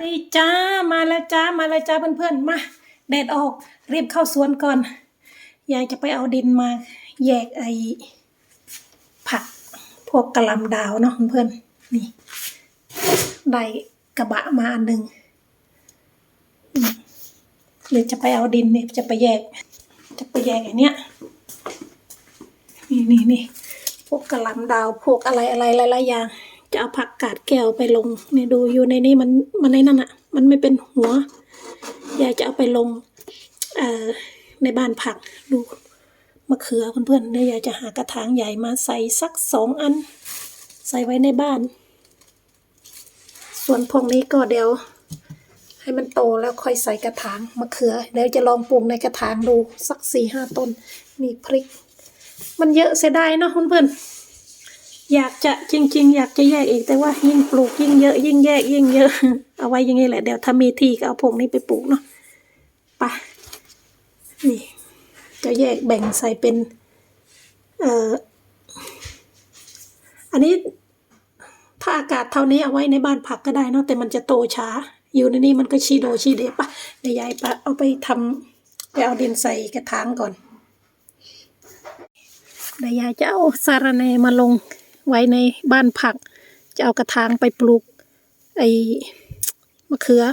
ดีจ้ามาแล้วจ้ามาแล้วจ้าเพื่อนๆมาแดดออกรีบเข้าสวนก่อนยายจะไปเอาดินมาแยกไอ้ผักพวกกะหล่ำดาวเนาะเพื่อนๆนี่ได้กระบะมาอันหนึ่งเดี๋ยวจะไปเอาดินเนี่ยจะไปแยก จะไปแยกไอ้เนี้ยนี่นี่นี่พวกกะหล่ำดาวพวกอะไรอะไรหลายๆอย่าง จะเอาผักกาดแก้วไปลงเนี่ยดูอยู่ในนี้มันมันในนั่นอะมันไม่เป็นหัวยายจะเอาไปลงเอ่อในบ้านผักดูมะเขือเพื่อนๆเดี๋ยวยายจะหากระถางใหญ่มาใส่สักสองอัน ใส่ไว้ในบ้าน ส่วนพวกนี้ก็เดี๋ยว ให้มันโตแล้วค่อยใส่กระถางมะเขือเดี๋ยวจะลองปลูกในกระถางดูสักสี่ห้าต้นมีพริก มันเยอะเสียดายเนาะเพื่อนๆ อยากจะจริง ๆ อยากจะแยกอีกแต่ว่ายิ่งปลูกยิ่งเยอะ ยิ่งแยกยิ่งเยอะ เอาไว้อย่างนี้แหละเดี๋ยวถ้ามีที่ก็เอาพวกนี้ไปปลูกเนาะไปนี่จะแยกแบ่งใส่เป็นเอ่ออันนี้ถ้าอากาศเท่านี้เอาไว้ในบ้านผักก็ได้เนาะแต่มันจะโตช้า อยู่ในนี้มันก็ชีโดชีเดปะเดี๋ยวยายปะเอาไปทำไปเอาดินใส่กระถางก่อนเดี๋ยวยายจะเอาสาระแหนมาลง ไว้ในบ้านผัก จะเอากระถางไปปลูกไอ้มะเขือ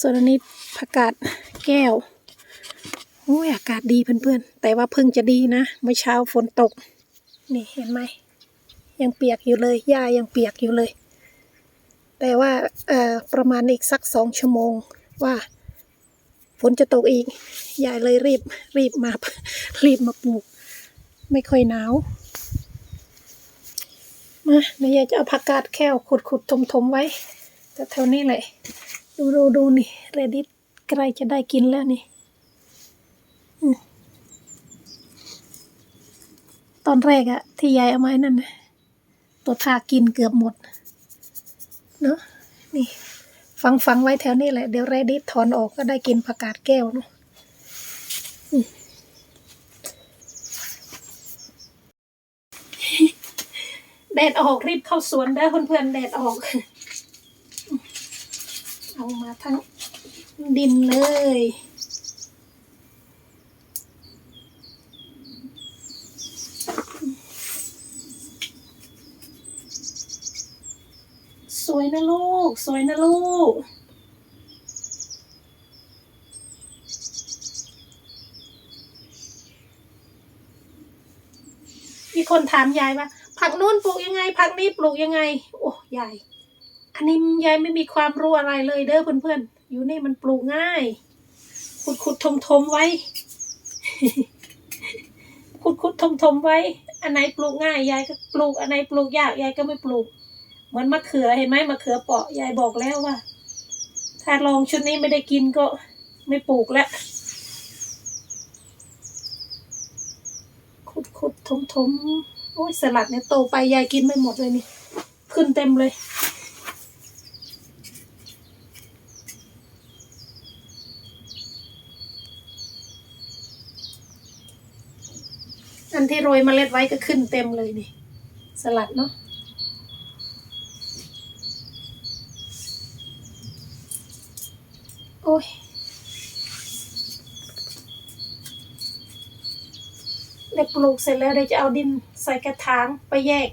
ส่วนอันนี้ผักกาดแก้ว โอ้ยอากาศดีเพื่อนๆ แต่ว่าเพิ่งจะดีนะ เมื่อเช้าฝนตก นี่เห็นไหม ยังเปียกอยู่เลยหญ้ายังเปียกอยู่เลย แต่ว่าเอ่อประมาณอีกสักสองชั่วโมงว่าฝนจะตกอีกยายเลยรีบรีบมารีบมาปลูก ไม่ค่อยหนาว มาเดี๋ยวยายจะเอาผักกาดแก้วขุดขุดทมทมๆไว้แต่แถวนี้แหละ ดูดูดูนี่เรดิตใกล้จะได้กินแล้วนี่ตอนแรกอะที่ยายเอาไม้นั่นตัวทากินเกือบหมด เนอะนี่ ฟังฟังไว้แถวนี้แหละ เดี๋ยวเรดิตถอนออกก็ได้กินผักกาดแก้วเนาะ แดดออกรีบเข้าสวนเด้อเพื่อนๆแดดออก เอามาทั้งดินเลยสวยนะลูก สวยนะลูก มีคนถามยายว่า ผักนู้นปลูกยังไง ผักนี้ปลูกยังไง โอ้ยายอันนี้ยายไม่มีความรู้อะไรเลยเด้อเพื่อนๆ อยู่นี่มันปลูกง่าย ขุดขุดทมทมไว้ ขุดขุดทมทมไว้ อันไหนปลูกง่ายยายก็ปลูก อันไหนปลูกยากยายก็ไม่ปลูก เหมือนมะเขือเห็นไหมมะเขือเปาะยายบอกแล้วว่า ถ้าลองชุดนี้ไม่ได้กินก็ไม่ปลูกแล้วขุดขุดทมทม โอ้ยสลัดเนี่ยโตไปยายกินไม่หมดเลยนี่ ขึ้นเต็มเลย อันที่โรยเมล็ดไว้ก็ขึ้นเต็มเลยนี่ สลัดเนาะโอ้ยได้ปลูกเสร็จแล้วเดี๋ยวจะเอาดิน ใส่กระถางไปแยก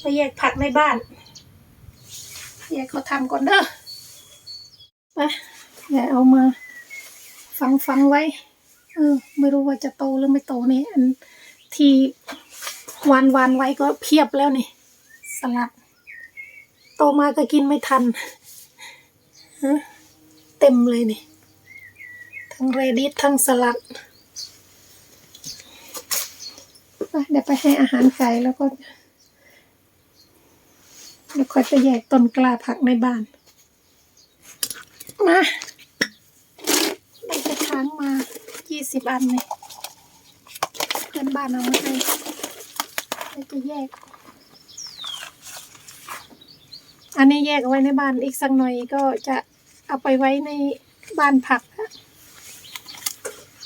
ไปแยกผักในบ้าน แยกเขาทำก่อนเด้อไปอย่าเอามาฝังฝังไว้ เออ ไม่รู้ว่าจะโตหรือไม่โตนี่อันที่วานวานไว้ก็เพียบแล้วนี่ สลัด โตมาก็กินไม่ทันฮะเต็มเลยนี่ ทั้งเรดิสทั้งสลัดไป เดี๋ยวไปให้อาหารไก่แล้วก็เดี๋ยวค่อยไปแยกต้นกล้าผักในบ้าน มาได้กระถางมายี่สิบอันเลยเพื่อนบ้านเอามาให้เราจะแยก อันนี้แยกเอาไว้ในบ้านอีกสักหน่อยก็จะเอาไปไว้ในบ้านผัก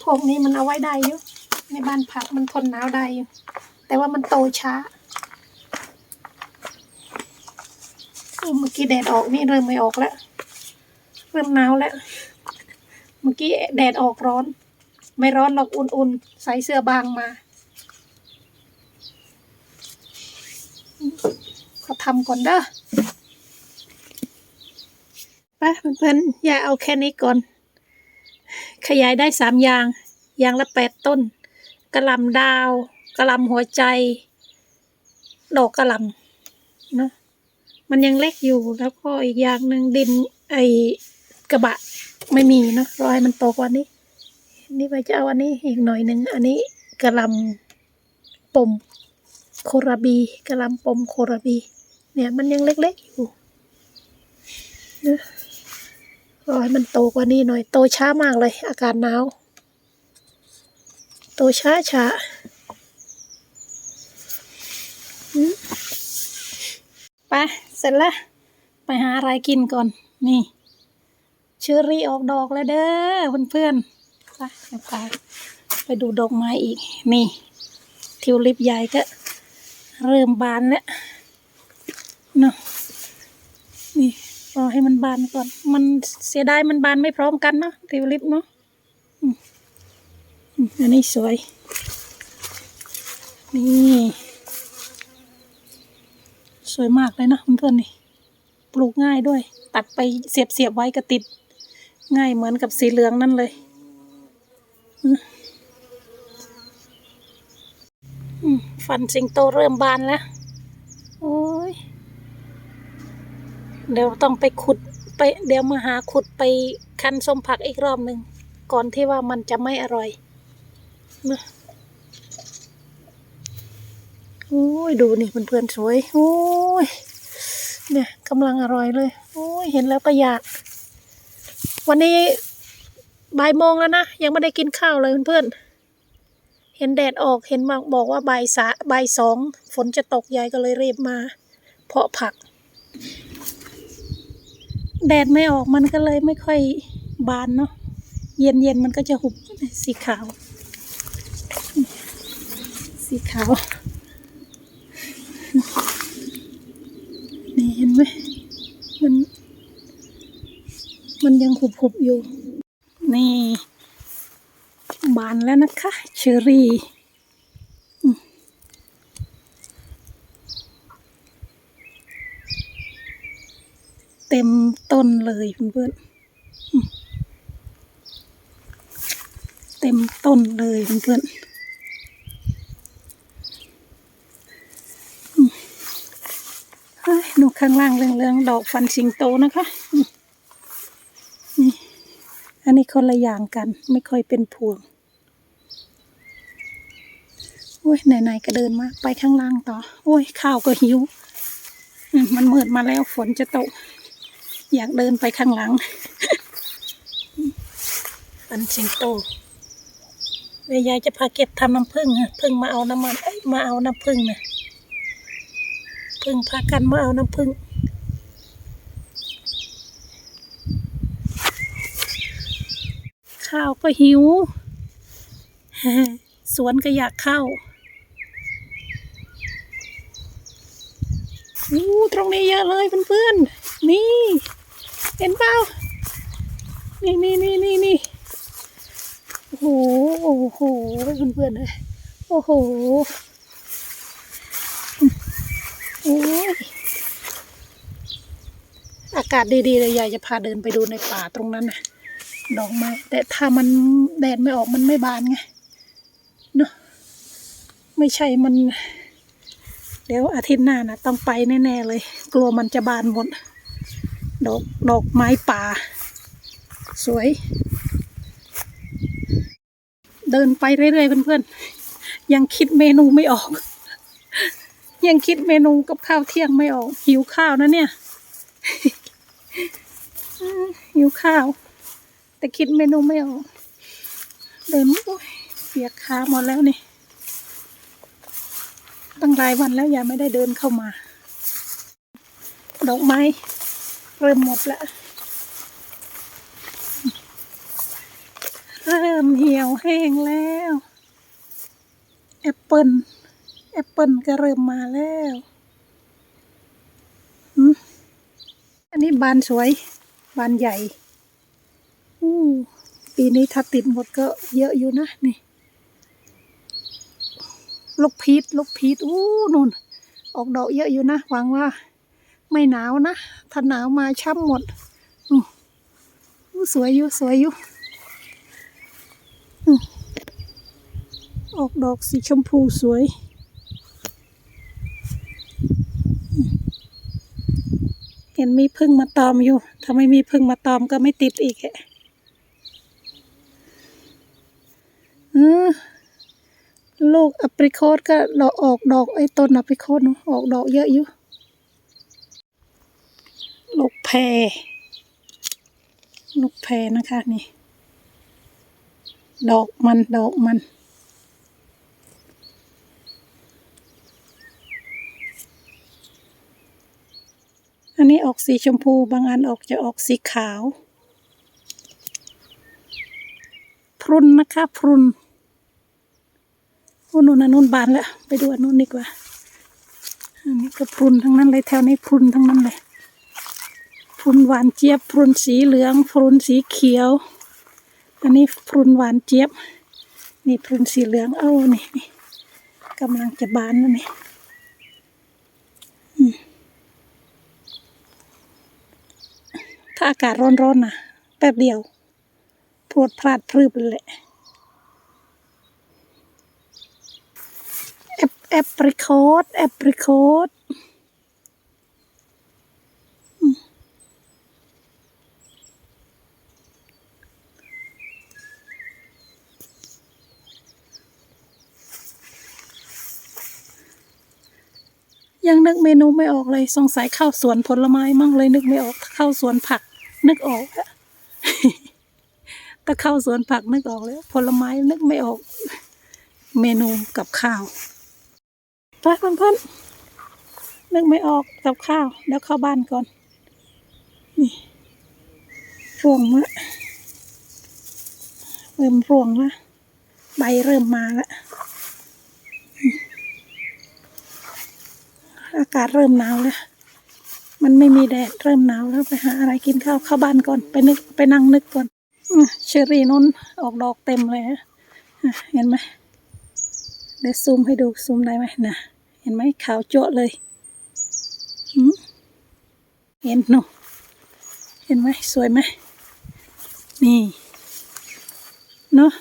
พวกนี้มันเอาไว้ได้อยู่ ในบ้านผักมันทนหนาวได้อยู่แต่ว่ามันโตช้าเอเมื่อกี้แดดออกนี่เริ่มไม่ออกแล้ว เริ่มหนาวแล้ว เมื่อกี้แดดออกร้อน ไม่ร้อนหรอกอุ่นๆ ใส่เสื้อบางมาเขาทำก่อนเด้อไปเพื่อนๆอย่าเอาแค่นี้ก่อน ขยายได้สามอย่าง อย่างละแปดต้น กระลำดาวกระลำหัวใจ ดอกกระลำเนาะมันยังเล็กอยู่แล้วก็อีกอย่างหนึ่งดินไอกระบะไม่มีเนาะรอให้มันโตกว่านี้ นี่ไปจะเอาอันนี้อีกหน่อยหนึ่งอันนี้กระลำปมโคราบีกระลำปมโคราบี เนี่ยมันยังเล็กๆอยู่นะรอให้มันโตกว่านี้หน่อย โตช้ามากเลย อากาศหนาว โตช้าช้าไปเสร็จแล้ว ไปหาอะไรกินก่อน นี่ เชอรี่ออกดอกแล้วเด้อเพื่อนๆไปเดี๋ยวไปไปดูดอกไม้อีก นี่ ทิวลิปใหญ่ก็เริ่มบานแล้วเนาะนี่รอให้มันบานก่อน มันเสียดายมันบานไม่พร้อมกันเนาะทิวลิปเนาะ อันนี้สวย นี่ สวยมากเลยนะเพื่อนๆนี่ ปลูกง่ายด้วย ตัดไปเสียบเสียบๆไว้ก็ติด ง่ายเหมือนกับสีเหลืองนั่นเลยอืมฟันสิงโตเริ่มบานแล้ว โอ้ย เดี๋ยวต้องไปขุดไปเดี๋ยวมาหาขุดไปคั้นส้มผักอีกรอบหนึ่ง ก่อนที่ว่ามันจะไม่อร่อย นะโอ้ยดูนี่เพื่อนๆสวย โอ้ยเนี่ยกำลังอร่อยเลย โอ้ยเห็นแล้วก็อยาก วันนี้บ่ายโมงแล้วนะ ยังไม่ได้กินข้าวเลยเพื่อนๆเห็นแดดออกเห็นบอกว่าบ่ายสาบ่ายสองฝนจะตกยายก็เลยรีบมา เพาะผัก แดดไม่ออกมันก็เลยไม่ค่อยบานเนาะเย็นเย็นๆมันก็จะหุบสีขาว สีขาว นี่เห็นไหมมัน มันยังหุบหุบๆอยู่ นี่ บานแล้วนะคะ เชอรี่เต็มต้นเลยเพื่อนเต็มต้นเลยเพื่อนๆ เฮ้ย ดูข้างล่างเรื่องๆดอกฟันสิงโตนะคะนี่อันนี้คนละอย่างกันไม่ค่อยเป็นพวงโอ้ยไหนๆก็เดินมา ไปข้างล่างต่อ โอ้ยข้าวก็หิวมันมืดมาแล้วฝนจะตก อยากเดินไปข้างหลังฟันสิงโตเดี๋ยวยายจะพาเก็บทำน้ำผึ้งอะผึ้งมาเอาน้ำมันเอ้ยมาเอาน้ำผึ้งนะ พึ่งพากันมาเอาน้ำพึ่งข้าวก็หิว สวนก็อยากเข้าอู้ตรงนี้เยอะเลยเพื่อนๆ นี่ เห็นเปล่า นี่นี่นี่นี่นี่โอ้โห โอ้โห เพื่อนๆเลยโอ้โห อากาศดีๆเลยยายจะพาเดินไปดูในป่าตรงนั้นนะดอกไม้แต่ถ้ามันแดดไม่ออกมันไม่บานไงเนาะไม่ใช่มัน เดี๋ยวอาทิตย์หน้านะต้องไปแน่ๆเลย กลัวมันจะบานหมดดอกดอกไม้ป่า สวย เดินไปเรื่อยๆเพื่อนๆยังคิดเมนูไม่ออก ยังคิดเมนูกับข้าวเที่ยงไม่ออก หิวข้าวนะเนี่ย หิวข้าว แต่คิดเมนูไม่ออก เดินโอ้ยเปียกขาหมดแล้วนี่ตั้งหลายวันแล้วยังไม่ได้เดินเข้ามา ดอกไม้เริ่มหมดแล้วเริ่มเหี่ยวแห้งแล้ว แอปเปิล อปเปิลก็เริ่มมาแล้วหืมนนี้บานสวย บานใหญ่อปีนี้ถ้าติดหมดก็เยอะอยู่นะนี่ ลูกพีชลูกพีชอู้นู่น ออกดอกเยอะอยู่นะหวังว่า ไม่หนาวนะ ถ้าหนาวมาช้ำหมดอู้สวยอยู่สวยอยู่ออกดอกสีชมพูสวย เห็นมีพึ่งมาตอมอยู่ ถ้าไม่มีพึ่งมาตอมก็ไม่ติดอีกแหละเออลูกอปริโคตก็ดอกออกดอกไอ้ต้นอปริโคตเนอออกดอกเยอะอยู่ ลูกแพรลูกแพรนะคะนี่ ดอกมันดอกมัน ออกสีชมพู บางอันออกจะออกสีขาว พรุนนะคะพรุนโอ้นู่นนะนู่นบานแล้วไปดูอันนู้นดีกว่าอันนี้ก็พรุนทั้งนั้นเลยแถวนี้พรุนทั้งนั้นเลยพรุนหวานเจี๊ยบพรุนสีเหลืองพรุนสีเขียว อันนี้พรุนหวานเจี๊ยบ นี่พรุนสีเหลืองเอ้านี่นี่กำลังจะบานแล้วนี่ ถ้าอากาศร้อนๆนะแป๊บเดียวพรวดพลาดพรึบเลยแหละแอปแอปริโคตแอปริโคตอืมยังนึกเมนูไม่ออกเลย สงสัยข้าวสวนผลไม้มั่งเลยนึกไม่ออกข้าวสวนผัก นึกออกอะแต่เข้าสวนผักนึกออกแล้วผลไม้นึกไม่ออก เมนูกับข้าวไปเพื่อนๆนึกไม่ออกกับข้าวเดี๋ยวเข้าบ้านก่อน นี่ร่วงละเริ่มร่วงละใบเริ่มมาละอากาศเริ่มหนาวแล้ว มันไม่มีแดดเริ่มหนาวแล้วไปหาอะไรกินข้าวเข้าบ้านก่อนไปนึกไปนั่งนึกก่อนเชอรี่นนออกดอกเต็มเลยฮะเห็นไหมเดี๋ยวซูมให้ดูซูมได้ไหมนะเห็นไหมขาวโจ๊ะเลยเห็นหนูเห็นไหมสวยไหมนี่เนาะ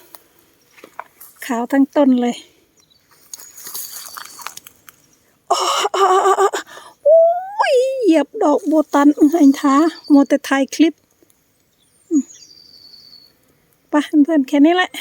ขาวทั้งต้นเลยเหยียบด อกโบตันเอ้ท้าโมแต่ถ่ายคลิปไปเพื่อนๆแค่นี้แหละ